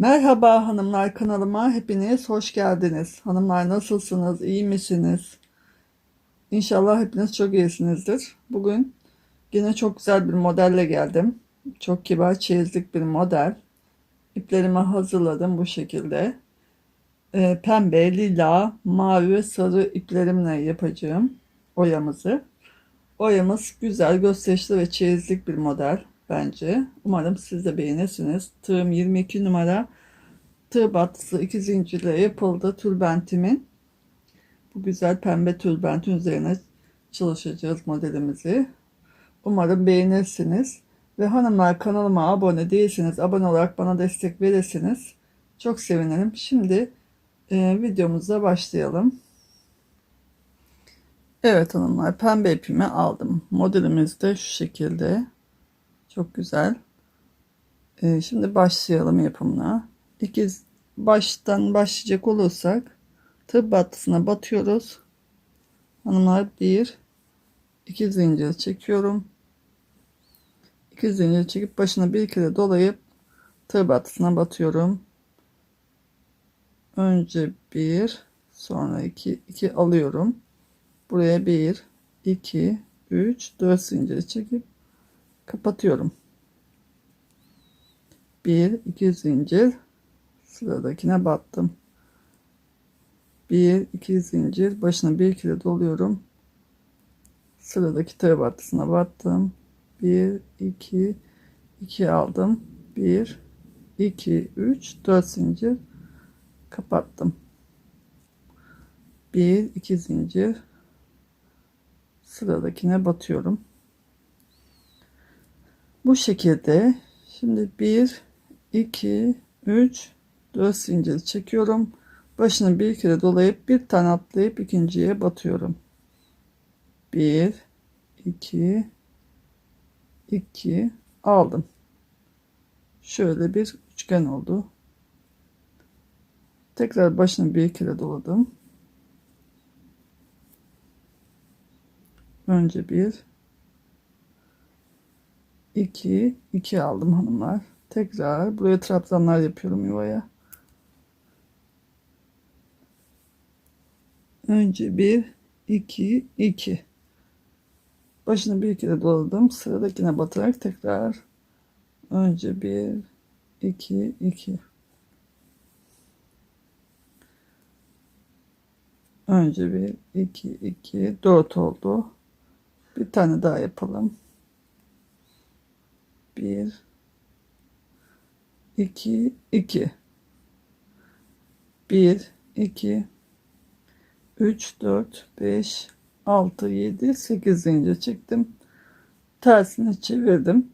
Merhaba hanımlar kanalıma hepiniz hoş geldiniz. Hanımlar nasılsınız? iyi misiniz? İnşallah hepiniz çok iyisinizdir. Bugün yine çok güzel bir modelle geldim. Çok kibar çeyizlik bir model. İplerimi hazırladım bu şekilde. Ee, pembe, lila, mavi ve sarı iplerimle yapacağım oyamızı. Oyamız güzel, gösterişli ve çeyizlik bir model bence. Umarım siz de beğenirsiniz. Tığım 22 numara tığ battısı iki zincirle yapıldı tülbentimin. Bu güzel pembe tülbentin üzerine çalışacağız modelimizi. Umarım beğenirsiniz. Ve hanımlar kanalıma abone değilseniz abone olarak bana destek verirsiniz. Çok sevinirim. Şimdi e, videomuza başlayalım. Evet hanımlar pembe ipimi aldım. Modelimiz de şu şekilde. Çok güzel. Ee, şimdi başlayalım yapımına. İkiz baştan başlayacak olursak tığ battısına batıyoruz. Hanımlar bir iki zincir çekiyorum. İki zincir çekip başına bir kere dolayıp tığ battısına batıyorum. Önce bir sonra iki iki alıyorum. Buraya bir iki üç dört zincir çekip kapatıyorum. Bir iki zincir sıradakine battım. Bir iki zincir başına bir kere doluyorum. Sıradaki tığ battısına battım. Bir iki iki aldım. Bir iki üç dört zincir kapattım. Bir iki zincir sıradakine batıyorum. Bu şekilde şimdi 1 2 3 4 zincir çekiyorum. Başını bir kere dolayıp bir tane atlayıp ikinciye batıyorum. 1 2 2 aldım. Şöyle bir üçgen oldu. Tekrar başını bir kere doladım. Önce bir 2 2 aldım hanımlar. Tekrar buraya trabzanlar yapıyorum yuvaya. Önce 1 2 2 başını bir kere doladım. Sıradakine batarak tekrar önce 1 2 2 Önce 1 2 2 4 oldu. Bir tane daha yapalım. 1 2 2 1 2 3 4 5 6 7 8 zincir çektim. Tersini çevirdim.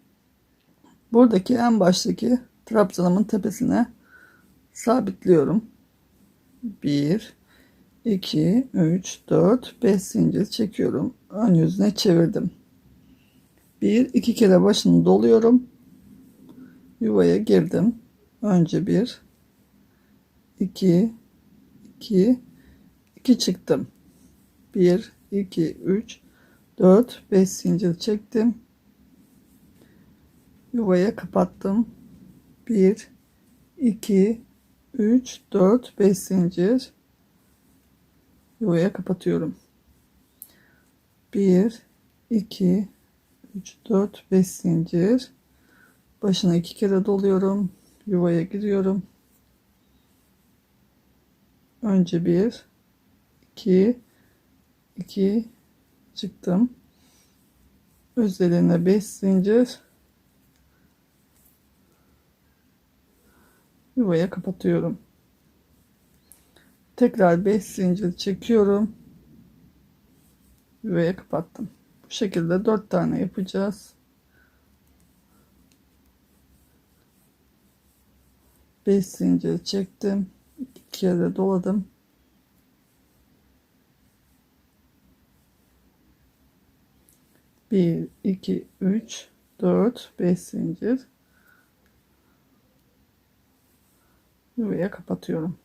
Buradaki en baştaki trabzanımın tepesine sabitliyorum. 1 2 3 4 5 zincir çekiyorum. Ön yüzüne çevirdim. Bir iki kere başını doluyorum. Yuvaya girdim. Önce bir, iki, iki, iki çıktım. Bir, iki, üç, dört, beş zincir çektim. Yuvaya kapattım. Bir, iki, üç, dört, beş zincir. Yuvaya kapatıyorum. Bir, iki, 3 4 5 zincir başına iki kere doluyorum yuvaya giriyorum. Önce bir iki iki çıktım. Üzerine 5 zincir. Yuvaya kapatıyorum. Tekrar 5 zincir çekiyorum. Yuvaya kapattım. Bu şekilde dört tane yapacağız. Beş zincir çektim. iki kere doladım. Bir, iki, üç, dört, beş zincir. Yuvaya kapatıyorum.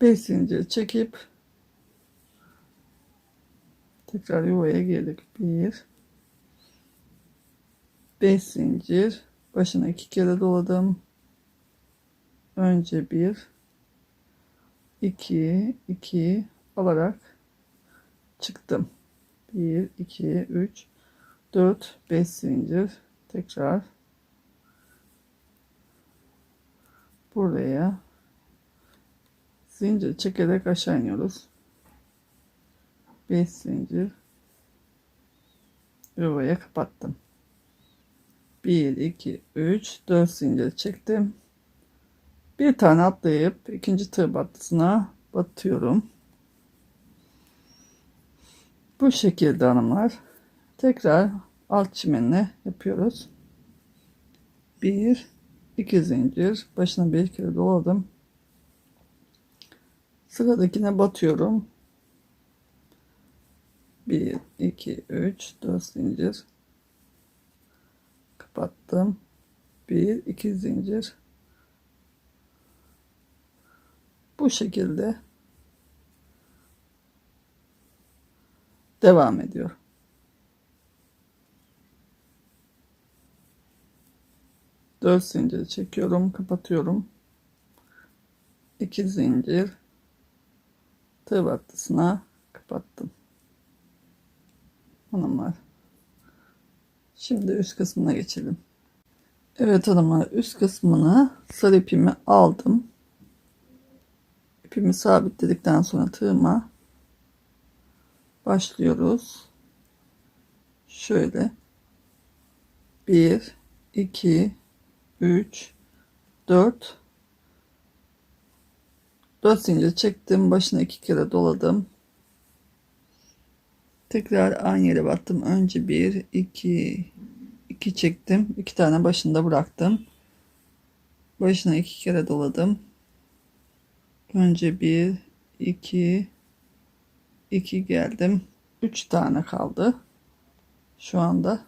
Beş zincir çekip Tekrar yuvaya girdik. Bir, beş zincir. Başına iki kere doladım. Önce bir, iki, iki alarak çıktım. Bir, iki, üç, dört, beş zincir. Tekrar buraya zincir çekerek aşağı iniyoruz. 5 zincir yuvaya kapattım. 1 2 3 4 zincir çektim. Bir tane atlayıp ikinci tığ battısına batıyorum. Bu şekilde hanımlar. Tekrar alt çimenle yapıyoruz. 1 2 zincir başına bir kere doladım. Sıradakine batıyorum. 1 2 3 4 zincir kapattım. 1 2 zincir bu şekilde devam ediyor. Dört zincir çekiyorum, kapatıyorum. 2 zincir tığ battısına kapattım. Hanımlar. Şimdi üst kısmına geçelim. Evet hanımlar üst kısmını sarı ipimi aldım. İpimi sabitledikten sonra tığıma başlıyoruz. Şöyle 1 2 3 4 4 zincir çektim. Başına iki kere doladım. Tekrar aynı yere battım. Önce 1 2 2 çektim. 2 tane başında bıraktım. Başına iki kere doladım. Önce 1 2 2 geldim. 3 tane kaldı. Şu anda.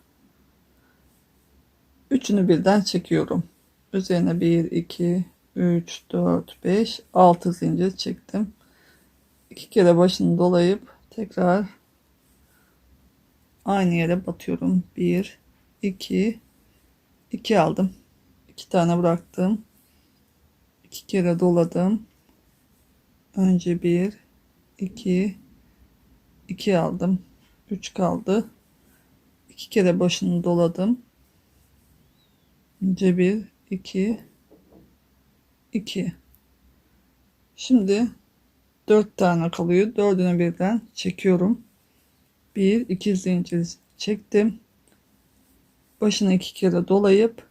Üçünü birden çekiyorum. Üzerine 1 2 3 4 5 6 zincir çektim. İki kere başını dolayıp tekrar aynı yere batıyorum. 1 2 2 aldım. 2 tane bıraktım. 2 kere doladım. Önce 1 2 2 aldım. 3 kaldı. 2 kere başını doladım. Önce 1 2 2 şimdi 4 tane kalıyor dördünü birden çekiyorum 1 2 zincir çektim. Başına iki kere dolayıp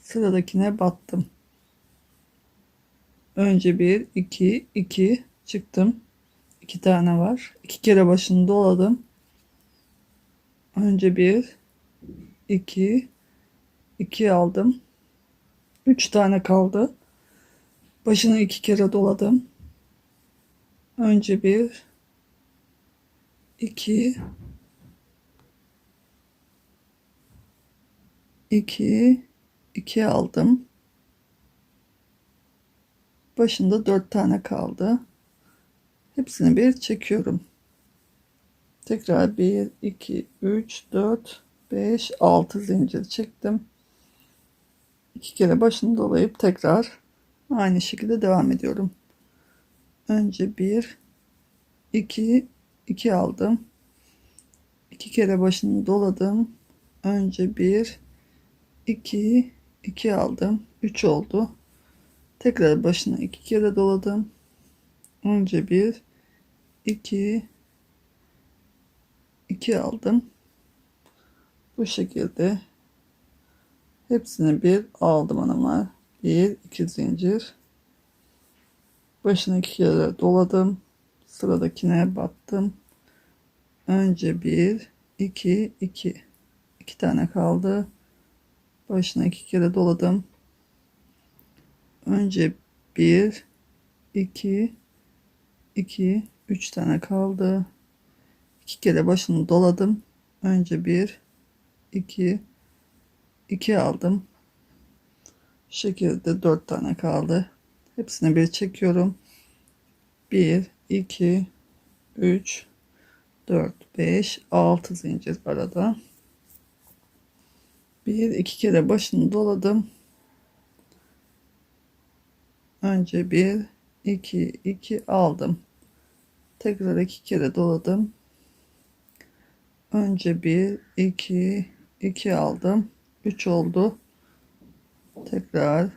sıradakine battım. Önce 1 2 2 çıktım. 2 tane var. 2 kere başını doladım. Önce 1 2 2 aldım. 3 tane kaldı. Başını iki kere doladım. Önce bir, iki, iki, iki aldım. Başında dört tane kaldı. Hepsini bir çekiyorum. Tekrar bir, iki, üç, dört, beş, altı zincir çektim. İki kere başını dolayıp tekrar Aynı şekilde devam ediyorum. Önce 1 2 2 aldım. 2 kere başını doladım. Önce 1 2 2 aldım. 3 oldu. Tekrar başına 2 kere doladım. Önce 1 2 2 aldım. Bu şekilde hepsini bir aldım hanımlar. 1 2 zincir başına iki kere doladım sıradakine battım. Önce 1 2 2 2 tane kaldı. Başına iki kere doladım. Önce 1 2 2 3 tane kaldı. İki kere başını doladım. Önce 1 2 2 aldım. Şekilde dört tane kaldı. Hepsini bir çekiyorum. 1 2 3 4 5 6 zincir arada. Bir iki kere başını doladım. Önce bir iki iki aldım. Tekrar iki kere doladım. Önce bir iki iki aldım. Üç oldu. Tekrar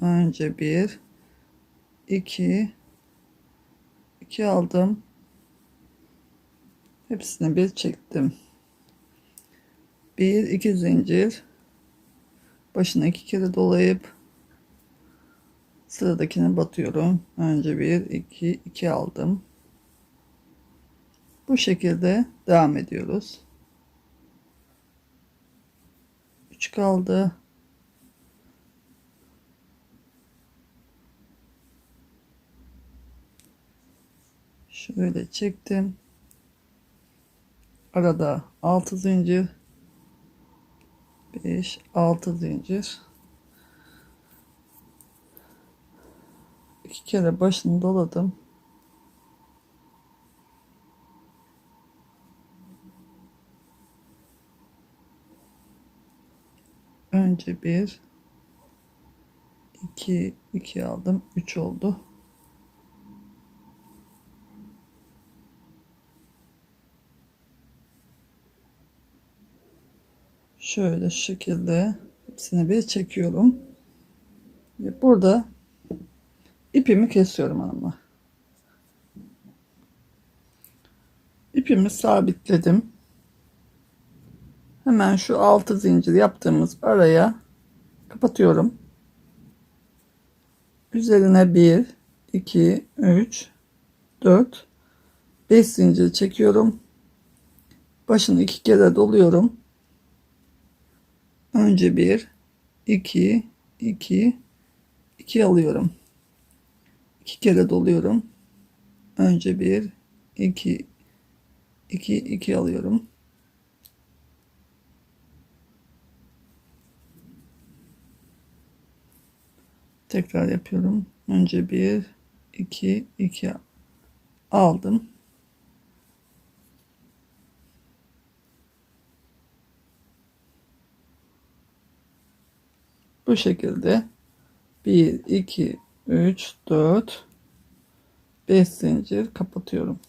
önce bir iki iki aldım. Hepsini bir çektim. Bir iki zincir başına iki kere dolayıp sıradakine batıyorum. Önce bir iki iki aldım. Bu şekilde devam ediyoruz. 3 kaldı. Şöyle çektim. Arada 6 zincir. 5 6 zincir. İki kere başını doladım. Önce bir iki iki aldım üç oldu şöyle şu şekilde hepsini bir çekiyorum. Ve burada ipimi kesiyorum hanımlar. İpimi sabitledim. Hemen şu altı zincir yaptığımız araya kapatıyorum. Üzerine 1 2 3 4 5 zincir çekiyorum. Başını iki kere doluyorum. Önce bir, iki, iki, iki alıyorum. İki kere doluyorum. Önce bir, iki, iki, iki alıyorum. Tekrar yapıyorum. Önce bir, iki, iki aldım. Bu şekilde 1 2 3 4 5 zincir kapatıyorum.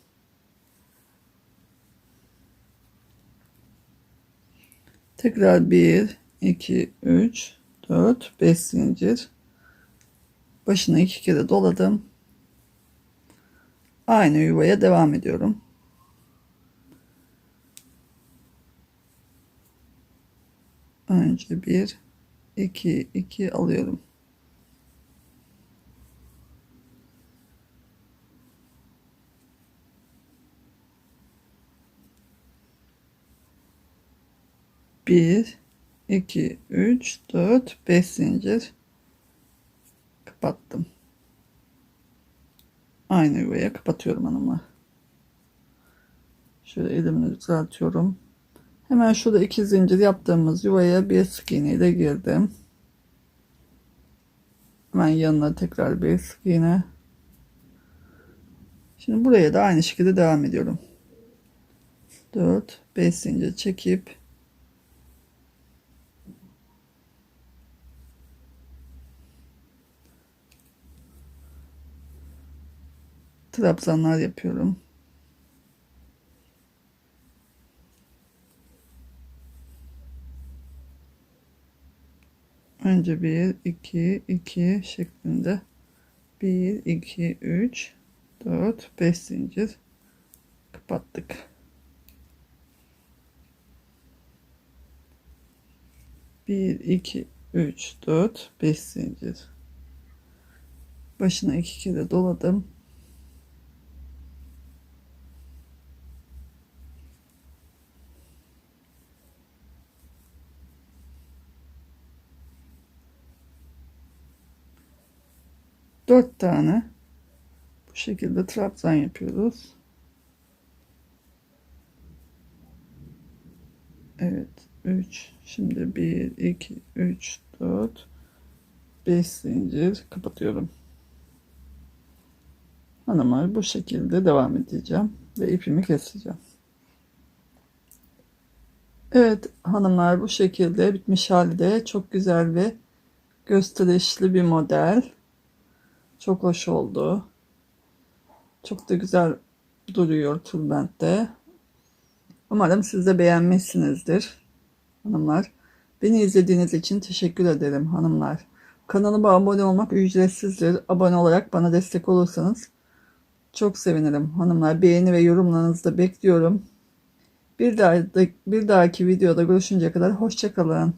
Tekrar 1 2 3 4 5 zincir başına iki kere doladım. Aynı yuvaya devam ediyorum. Önce bir 2 2 alıyorum. Bir, iki, üç, dört, beş zincir kapattım. Aynı yuvaya kapatıyorum hanımlar. Şöyle elimle düzeltiyorum. Hemen şurada iki zincir yaptığımız yuvaya bir sık iğne ile girdim. Hemen yanına tekrar bir sık iğne. Şimdi buraya da aynı şekilde devam ediyorum. 4 5 zincir çekip trabzanlar yapıyorum. Önce 1, 2, 2 şeklinde 1, 2, 3, 4, 5 zincir kapattık. 1, 2, 3, 4, 5 zincir. Başına iki kere doladım. Dört tane bu şekilde trabzan yapıyoruz. Evet 3 şimdi 1 2 3 4 5 zincir kapatıyorum. Hanımlar bu şekilde devam edeceğim ve ipimi keseceğim. Evet hanımlar bu şekilde bitmiş halde çok güzel ve gösterişli bir model. Çok hoş oldu. Çok da güzel duruyor tülbentte. Umarım siz de beğenmişsinizdir hanımlar. Beni izlediğiniz için teşekkür ederim hanımlar. Kanalıma abone olmak ücretsizdir. Abone olarak bana destek olursanız çok sevinirim hanımlar. Beğeni ve yorumlarınızı da bekliyorum. Bir, daha, bir dahaki videoda görüşünceye kadar hoşçakalın.